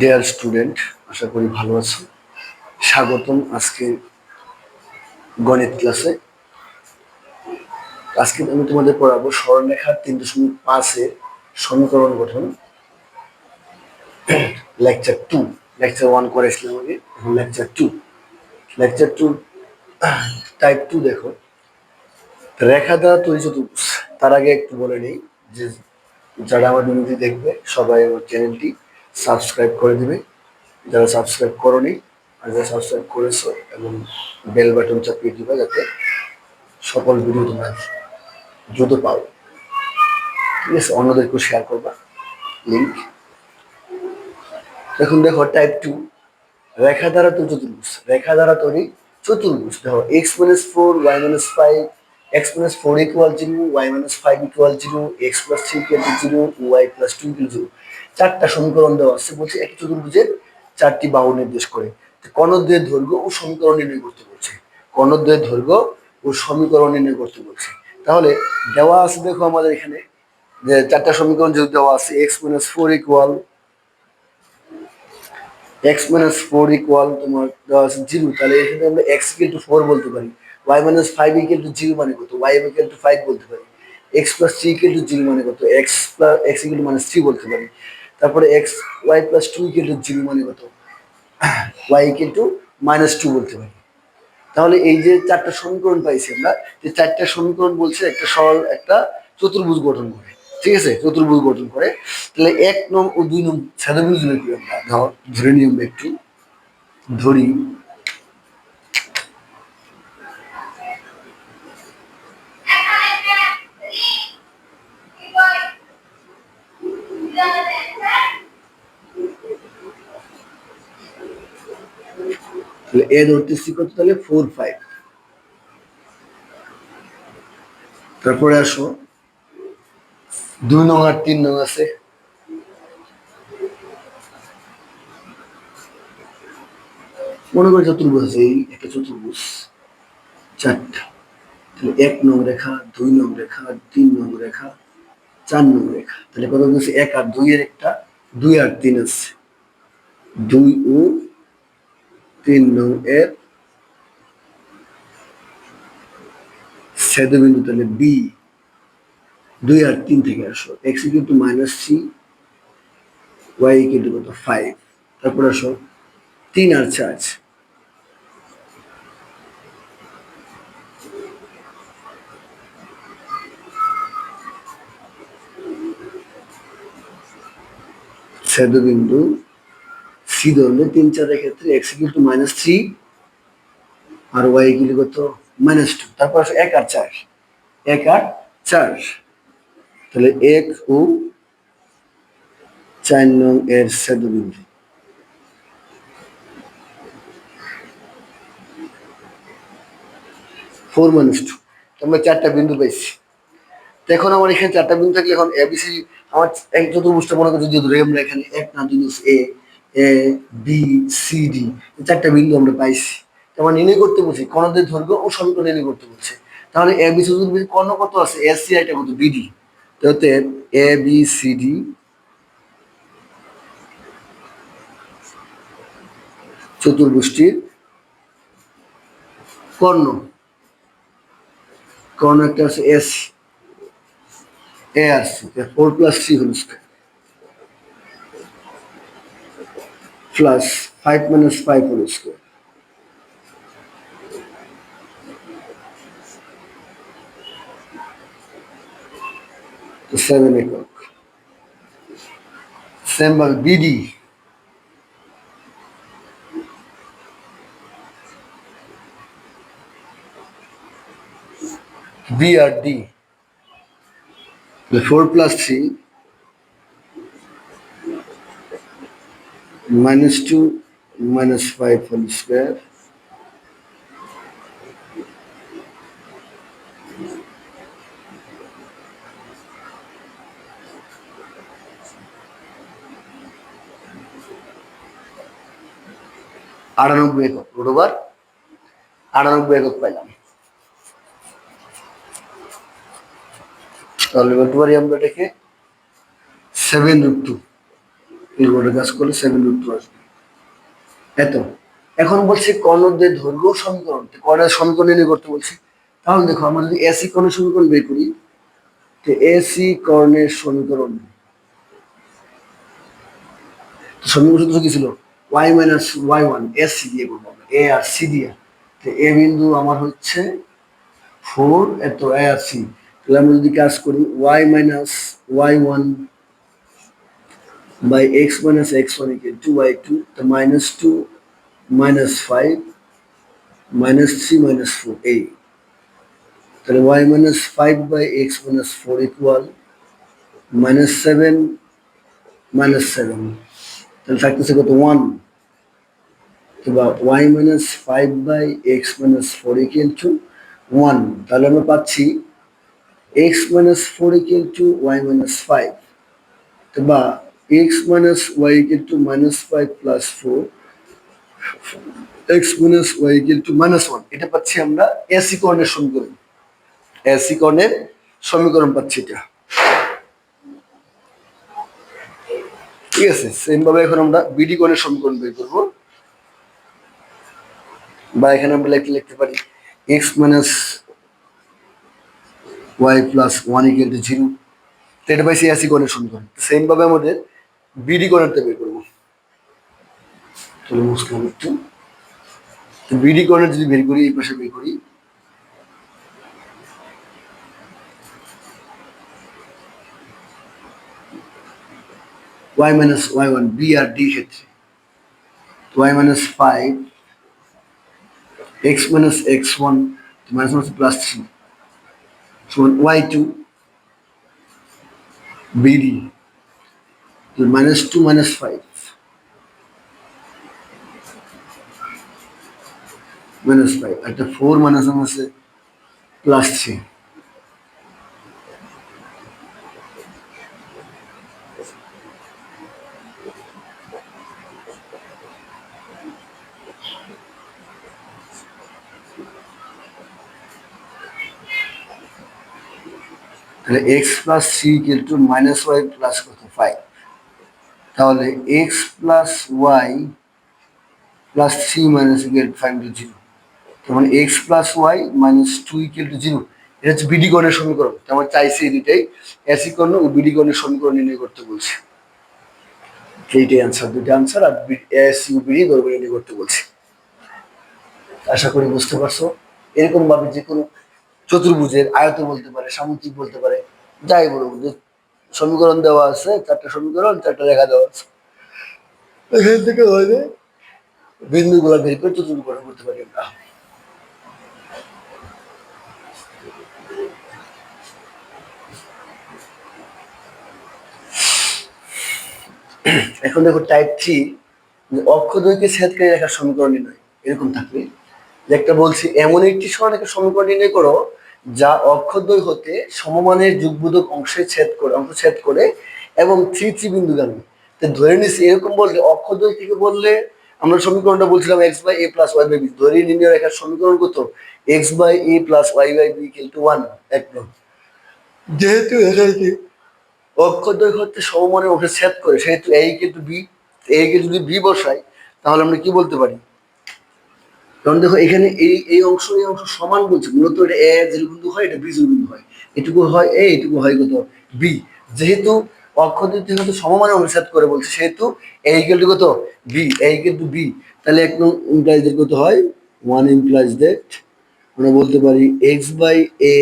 Dear student আশা করি ভালো আছো। স্বাগতম আজকে গণিত ক্লাসে আজকে আমি তোমাদের পড়াবো সরলরেখার তিন দশমিক পাঁচে সমীকরণ গঠন। লেকচার টু লেকচার ওয়ান করেছিলাম আগে, এখন lecture two lecture two type two দেখো। রেখা দ্বারা তৈরি চতুর্ভুজ, তার আগে একটু বলে নেই যে যারা আমার ভিডিওটি দেখবে, সবাই আমার চ্যানেলটি সাবস্ক্রাইব করে দিবে। যারা সাবস্ক্রাইব করনি, আর যারা সাবস্ক্রাইব করেছ এবং বেল বাটন চাপিয়ে দিবে যাতে সকল ভিডিও তোমরা দ্রুত পাও। ঠিক আছে, অন্যদেরকেও শেয়ার করবা। লিঙ্ক এখন দেখো টাইপ টু রেখা দ্বারা তো চতুর্ভুজ। রেখা দ্বারা তৈরি চতুর্ভুজ। দেখো x minus four y minus five minus four equal zero y minus five equal zero x plus three equal to zero y plus two equal zero চারটা সমীকরণ দেওয়া আছে। বলছে একটি চতুর্ভুজের চারটি বাহু নির্দেশ করে। কর্ণদ্বয়ের দৈর্ঘ্য ও সমীকরণ নির্ণয় করতে বলছে। কর্ণদ্বয়ের দৈর্ঘ্য ও সমীকরণ নির্ণয় করতে বলছে। তাহলে দেওয়া আছে দেখো আমাদের এখানে যে চারটা সমীকরণ যেহেতু দেওয়া আছে x minus four equal x minus four equal তোমার দেওয়া আছে জিরো তাহলে এখানে আমরা এক্স ইকুয়াল টু ফোর বলতে পারি। Y minus five equal to zero মানে কত? ওয়াই ইকুয়াল টু ফাইভ বলতে পারি। X plus three equal to zero মানে কত? X plus x equal to minus three বলতে পারি। তারপরে x y plus two equal to zero মানে কত? Y equal to minus two বলতে পারি। তাহলে এই যে চারটা সমীকরণ পাইছি আমরা, যে চারটা সমীকরণ বলছে, একটা সরল, একটা চতুর্ভুজ গঠন করে। ঠিক আছে? চতুর্ভুজ গঠন করে। তাহলে এক নম ও দুই নম সাদা বুঝবে করি আমরা। ধর, ধরে নিয়ম একটু ধরি তাহলে এ ধরতেছি কত তাহলে? ফোর ফাইভ তারপরে আসো। দুই নং আর তিন নং আছে। মনে করি চতুর্ভুজ আছে, এই একটা চতুর্ভুজ। চারটা। তাহলে এক নং রেখা, দুই নং রেখা, তিন নং রেখা, চার নং রেখা। তাহলে কত হচ্ছে? এক আর দুই এর একটা, দুই আর তিন আছে। দুই ও তিন নং এর ছেদবিন্দু তাহলে বি দুই আর তিন থেকে আসো। X equal to minus three y equal to কত? ফাইভ তারপর আসো, তিন আর চার। ছেদবিন্দু সি ধরনের তিন চারের ক্ষেত্রে x equal to minus three R Y equal কত? মাইনাস টু তারপর এক আর চার। এক আর চার। তাহলে এক ও চার নং এর ছেদবিন্দু ফোর মাইনাস টু আমরা চারটা বিন্দু পাইছি এখন আমার এখানে চারটা বিন্দু থাকলে এখন এবিসি আমার এক চতুর্ভুজটা মনে করছি যদি আমরা এখানে এক না দুই A A B C D চারটা বিন্দু আমরা পাইছি। তো আমার নির্ণয় করতে বলছি কর্ণদের দৈর্ঘ্য ও সমীকরণ নির্ণয় করতে বলছে। তাহলে এ বি চতুর্ভুজ কর্ণ কত আছে? এস সি আইটা কত? বিডি তাহলে এ বি সি ডি চতুর্ভুজটির কর্ণ। কর্ণ একটা আছে S A R C four plus three whole square plus five minus five whole square seven একক সেম ভাবে বিডি বি আর D four plus three minus 2 minus 5 whole square. আটানব্বই একক রোডোবার আটানব্বই একক পাইলাম। তাহলে বলতে পারি আমরা এটাকে সেভেন রুট টু বোর্ডে কাজ করলে সেভেন টু আসবে। এত। এখন বলছে কর্ণদের দৈর্ঘ্য সমীকরণ। তো কর্ণের সমীকরণ নির্ণয় করতে বলছি। তাহলে দেখো, আমরা যদি এসি কর্ণের সমীকরণ বের করি, তো এসি কর্ণের সমীকরণ। সমীকরণ সূত্র কি ছিল? Y minus y one S C দিয়ে করব এ আর সি দিয়ে। তো এ বিন্দু আমার হচ্ছে ফোর এত এ আর সি তাহলে আমরা যদি কাজ করি y minus y one by x minus x1 equal to y2 the minus 2 minus 5 minus 3 minus 4 a তাহলে y minus 5 by x minus 4 equal minus 7 minus 7 তাহলে থাকতেছে কত 1 বা y minus 5 by x minus 4 equal to 1 তাহলে আমরা পাচ্ছি x minus 4 equal to y minus 5 তো বা x minus y equal to minus 5 plus 4 x minus y equal to minus 1 এটা পাচ্ছি আমরা এসি কর্ণের সমীকরণ। এসি কর্ণের সমীকরণ পাচ্ছি এটা। ঠিক আছে সেম ভাবে এখন আমরা বিডি কর্ণের সমীকরণ বের করব। বা এখানে আমরা লিখতে লিখতে পারি x minus y plus 1 equal to 0 তো এটা পাইছি এসি কর্ণের সমীকরণ। সেম ভাবে আমাদের বিডি কর্ণারটা বের করব। মুসলাম একটু। তো বিডি কর্ণার যদি বের করি, এই পাশে বের করি। y minus y1 b আর d ক্ষেত্রে। y minus 5 x minus x1 minus minus plus 3 সমান y2 bd তো minus two minus five minus five একটা ফোর মাইনাস আছে প্লাস থ্রি তাহলে x plus three equal to minus y plus কত five তাহলে x plus y plus three minus equal five to zero তখন x plus y minus two equal to zero এটা হচ্ছে BD গণের সমীকরণ। তো আমার চাইছি এই দুটাই অ্যাসি কর্ণ ও বিডি গণের সমীকরণ নির্ণয় করতে বলছি। এইটাই আনসার দুইটা আনসার আর এসি বিডি গর্ব নির্ণয় করতে বলছি। আশা করি বুঝতে পারছ। এরকম ভাবে যে কোনো চতুর্ভুজের আয়ত বলতে পারে, সামুদ্রিক বলতে পারে, যাই বলব যে সমীকরণ দেওয়া আছে, চারটা সমীকরণ, চারটা রেখা দেওয়া আছে। এখান থেকে হয়তো বিন্দুগুলো বের করে চতুর্ভুজ করতে পারি আমরা। এখন দেখো টাইপ থ্রি অক্ষদ্বয়কে ছেদকারী রেখার সমীকরণ নির্ণয় এরকম থাকবে। একটা বলছি, এমন একটি সমান একটা সমীকরণ নির্ণয় করো যা অক্ষদ্বয় হতে সমমানের যুগবোধক অংশে ছেদ করে অংশ ছেদ করে এবং থ্রি থ্রি বিন্দুগামী তো ধরে নিচ্ছি এরকম বললে অক্ষদ্বয় থেকে বললে আমরা সমীকরণটা বলছিলাম x by a plus y by b ধরে নির্ণয় রেখার সমীকরণ কত? X by a plus y by b to one একদম যেহেতু অক্ষদ্বয় হতে সমমানে ওঠে ছেদ করে, সেহেতু এই কিন্তু বি এই কে যদি বি বসাই, তাহলে আমরা কি বলতে পারি? কারণ দেখো, এখানে এই এই অংশ এই অংশ সমান বলছে। মূলত এটা এ জিরো বিন্দু হয়, এটা বি বিন্দু হয়। এটুকু হয় এ, এটুকু হয় কত? বি। যেহেতু অক্ষদ্বয় থেকে হয়তো সমমানে অনুচ্ছেদ করে বলছে, সেহেতু এই ইকুয়াল কত? বি। এই ইকুয়াল টু বি। তাহলে এক নং ইমপ্লাইজ কত হয়? ওয়ান ইমপ্লাইজ দ্যাট আমরা বলতে পারি x by a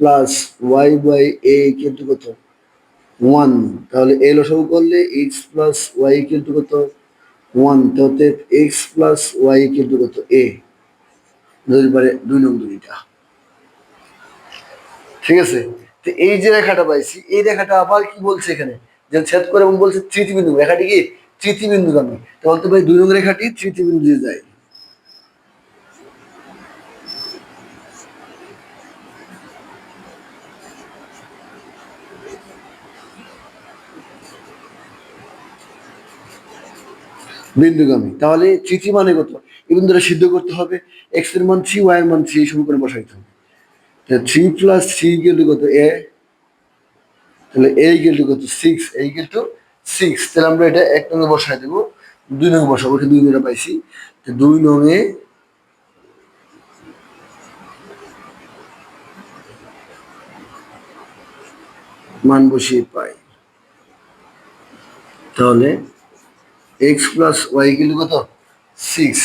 plus y by a equal to কত? ওয়ান তাহলে এ লসাগু করলে x plus y equal to কত? ওয়ান তাতে এক্স প্লাস ওয়াই কিন্তু কত এ। ধরতে পারে দুই নং দুইটা। ঠিক আছে? তো এই যে রেখাটা পাইছি, এই রেখাটা আবার কি বলছে এখানে? যে ছেদ করে এবং বলছে তৃতীয় বিন্দু। রেখাটি কি? তৃতীয় বিন্দুগামী। তো ভাই দুই নং রেখাটি তৃতীয় বিন্দু দিয়ে যায়। বিন্দুগামী। তাহলে তৃতীয় মানে কত? এই বিন্দুটা সিদ্ধ করতে হবে। এক্সের মান থ্রি ওয়াই এর মান থ্রি এই সমীকরণে বসাইতে হবে। থ্রি প্লাস থ্রি গেল কত? এ তাহলে এ গেল কত? সিক্স এই গেল টু সিক্স তাহলে আমরা এটা এক নঙে বসাই দেবো। দুই নঙে বসাবো, এটা দুই নঙে পাইছি। তো দুই নঙে মান বসিয়ে পাই। তাহলে এক্স প্লাস ওয়াই ইকুয়াল কত? সিক্স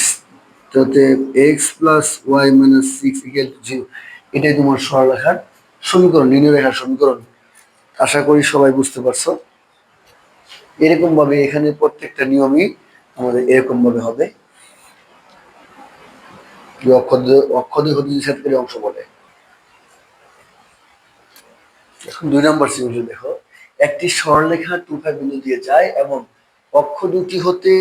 তাতে x plus y minus six equal to zero এটাই তোমার সরলরেখার সমীকরণ লিনিয়ার রেখার সমীকরণ। আশা করি সবাই বুঝতে পারছ। এরকম ভাবে এখানে প্রত্যেকটা নিয়মই আমাদের এরকম ভাবে হবে অংশ বলে। এখন দুই নম্বর দেখো। একটি সরলরেখা টু ফাইভ বিন্দু দিয়ে যায় এবং অক্ষ দুটি হতে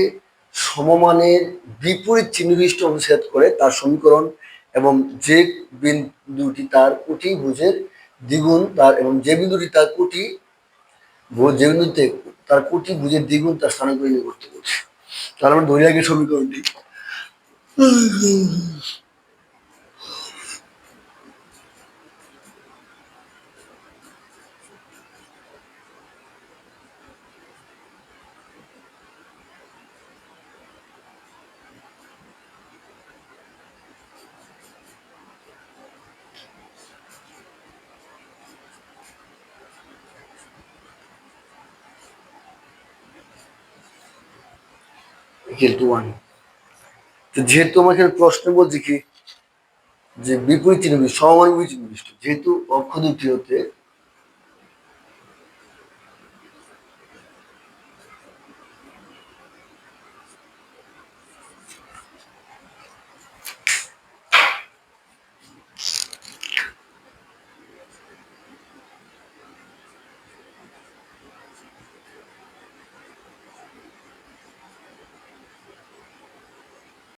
সমমানের বিপরীত চিহ্নবিষ্ট অনুচ্ছেদ করে তার সমীকরণ এবং যে বিন্দুটি তার কোটি ভুজের দ্বিগুণ তার এবং যে বিন্দুটি তার কোটি যে বিন্দুতে তার কোটি ভুজের দ্বিগুণ তার স্থানান্তরিত করতে বলছে। তাহলে আমরা ধরে আগে সমীকরণটি। To one. তো যেহেতু আমার এখানে প্রশ্ন বলছি কি, যে বিপরীত চিহ্ন সমমান যেহেতু অক্ষ দুটি হতে